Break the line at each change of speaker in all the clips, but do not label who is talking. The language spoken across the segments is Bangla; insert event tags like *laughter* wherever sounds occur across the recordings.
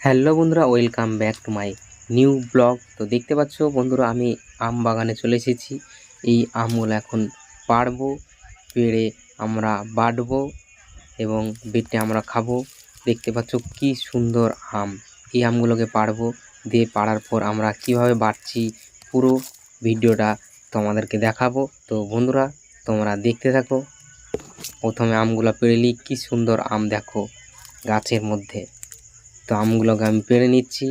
হ্যালো বন্ধুরা, welcome back to my new blog. তো দেখতে পাচ্ছ বন্ধুরা, আমি আম বাগানে চলে এসেছি। এই আমগুলো এখন পাড়বো, পেড়ে আমরা বাটবো এবং বেটে আমরা খাব। দেখতে পাচ্ছ কি সুন্দর আম। এই আমগুলোকে পাড়বো, দিয়ে পাড়ার পর আমরা কীভাবে বাটছি পুরো ভিডিওটা তোমাদেরকে দেখাবো। তো বন্ধুরা, তোমরা দেখতে থাকো। প্রথমে আমগুলো পেড়ে কি সুন্দর আম দেখো গাছের মধ্যে। তো আমগুলোকে আমি পেড়ে নিচ্ছি।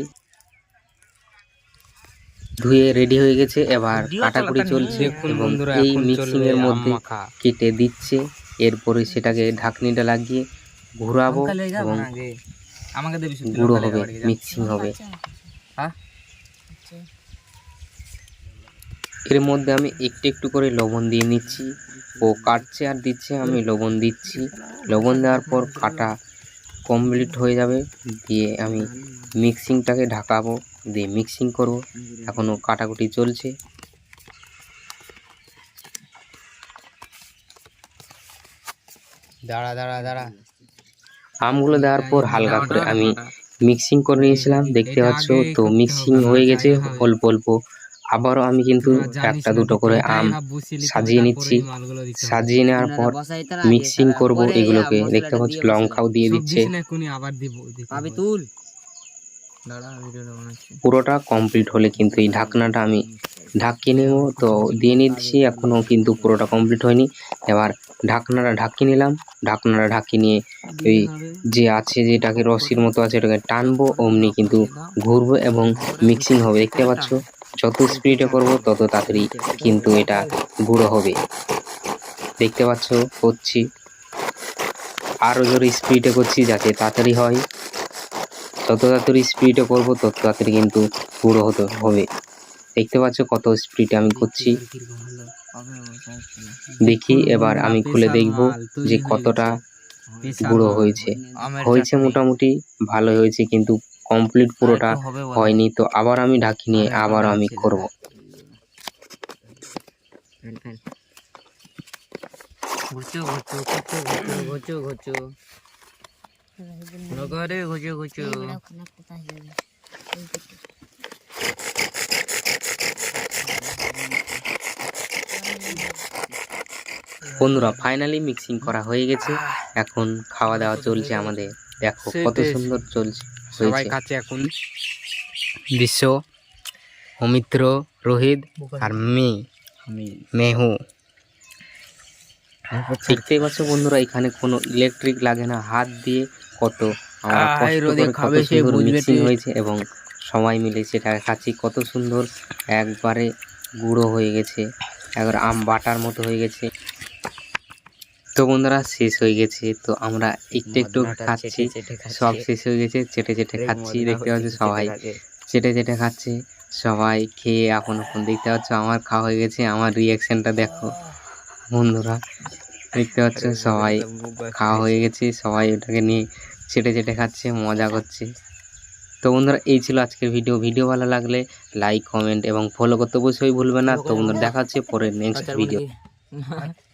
ধুয়ে রেডি হয়ে গেছে। এবার কাটাকুটি চলছে এবং এই
এখন
মিক্সিং
চলবে
এর
আম
মধ্যে কেটে দিচ্ছে। এরপরে সেটাকে ঢাকনিটা লাগিয়ে ঘুরাবো এবং
আমাকে দেবি শুধু
গুঁড়ো হবে। মিক্সিং হবে।
হ্যাঁ?
এর মধ্যে আমি একটু একটু করে লবণ দিয়ে নিচ্ছি। ও কাটছে আর দিচ্ছে আমি লবণ দিচ্ছি। লবণ দেওয়ার পর কাটা কমপ্লিট হয়ে যাবে দিয়ে আমি মিক্সিংটাকে ঢাকাবো দিয়ে মিক্সিং করব। এখনও কাটাকুটি চলছে।
দাঁড়া দাঁড়া দাঁড়া।
আমগুলো দেওয়ার পর হালকা করে আমি মিক্সিং করে নিয়েছিলাম দেখতে পাচ্ছ? তো মিক্সিং হয়ে গেছে অল্প অল্প। আবারও আমি কিন্তু একটা দুটো করে আম সাজিয়ে নিচ্ছি। সাজিয়ে নেওয়ার পর মিক্সিং করব এগুলোকে। দেখতে পাচ্ছি লঙ্কাও দিয়ে দিচ্ছে। পুরোটা কমপ্লিট হলে কিন্তু এই ঢাকনাটা আমি ঢাকিয়ে নেব। তো দিয়ে নিচ্ছি এখনও কিন্তু পুরোটা কমপ্লিট হয়নি। এবার ঢাকনাটা ঢাকিয়ে নিলাম। ঢাকনাটা ঢাকিয়ে নিয়ে ওই যে আছে যেটাকে রসির মতো আছে এটাকে টানবো অমনি কিন্তু ঘুরবো এবং মিক্সিং হবে। দেখতে পাচ্ছ? যত স্পিডে করব, তত তাড়াতাড়ি কিন্তু এটা গুঁড়ো হবে। দেখতে পাচ্ছ, করছি। আরও জোরে স্পিডে করছি যাতে তাড়াতাড়ি হয়। যত তাড়াতাড়ি স্পিডে করব, তত তাড়াতাড়ি কিন্তু গুঁড়ো হতে হবে। দেখতে পাচ্ছ কত স্পিডে আমি করছি। দেখি এবার আমি খুলে দেখব যে কতটা গুঁড়ো হয়েছে। হয়েছে মোটামুটি ভালো হয়েছে কিন্তু কমপ্লিট পুরোটা হয়নি তো আবার আমি ঢাকি নিয়ে আবার আমি করব।
ঘুচু ঘুচু ঘুচু ঘুচু ঘুচু ঘুচু নগরে ঘুচু ঘুচু
বন্ধুরা ফাইনালি মিক্সিং করা হয়ে গেছে। এখন খাওয়া দাওয়া চলছে আমাদের। দেখো কত সুন্দর চলছে।
সবাই খাচ্ছে এখন বিশ্ব অমিত্র রোহিত আর মেয়ে মেহু।
দেখতেই পাচ্ছ বন্ধুরা এখানে কোনো ইলেকট্রিক লাগে না। হাত দিয়ে কত। হয়েছে এবং সবাই মিলে সেটা খাচ্ছি। কত সুন্দর একবারে গুঁড়ো হয়ে গেছে। একবার আম বাটার মতো হয়ে গেছে। তো বন্ধুরা শেষ হয়ে গেছে তো আমরা একটু একটু খাচ্ছি। সব শেষ হয়ে গেছে চেটে চেটে খাচ্ছি দেখতে পাচ্ছি সবাই। চেটে চেটে খাচ্ছে সবাই খেয়ে এখন এখন দেখতে পাচ্ছ আমার খাওয়া হয়ে গেছে আমার রিয়াকশনটা দেখো। বন্ধুরা দেখতে পাচ্ছ সবাই খাওয়া হয়ে গেছে সবাই ওটাকে নিয়ে চেটে চেটে খাচ্ছে মজা করছে। তো বন্ধুরা এই ছিল আজকের ভিডিও ভিডিও ভালো লাগলে লাইক কমেন্ট এবং ফলো করতে অবশ্যই ভুলবে না। তো বন্ধুরা দেখা হচ্ছে পরের নেক্সট ভিডিও *laughs*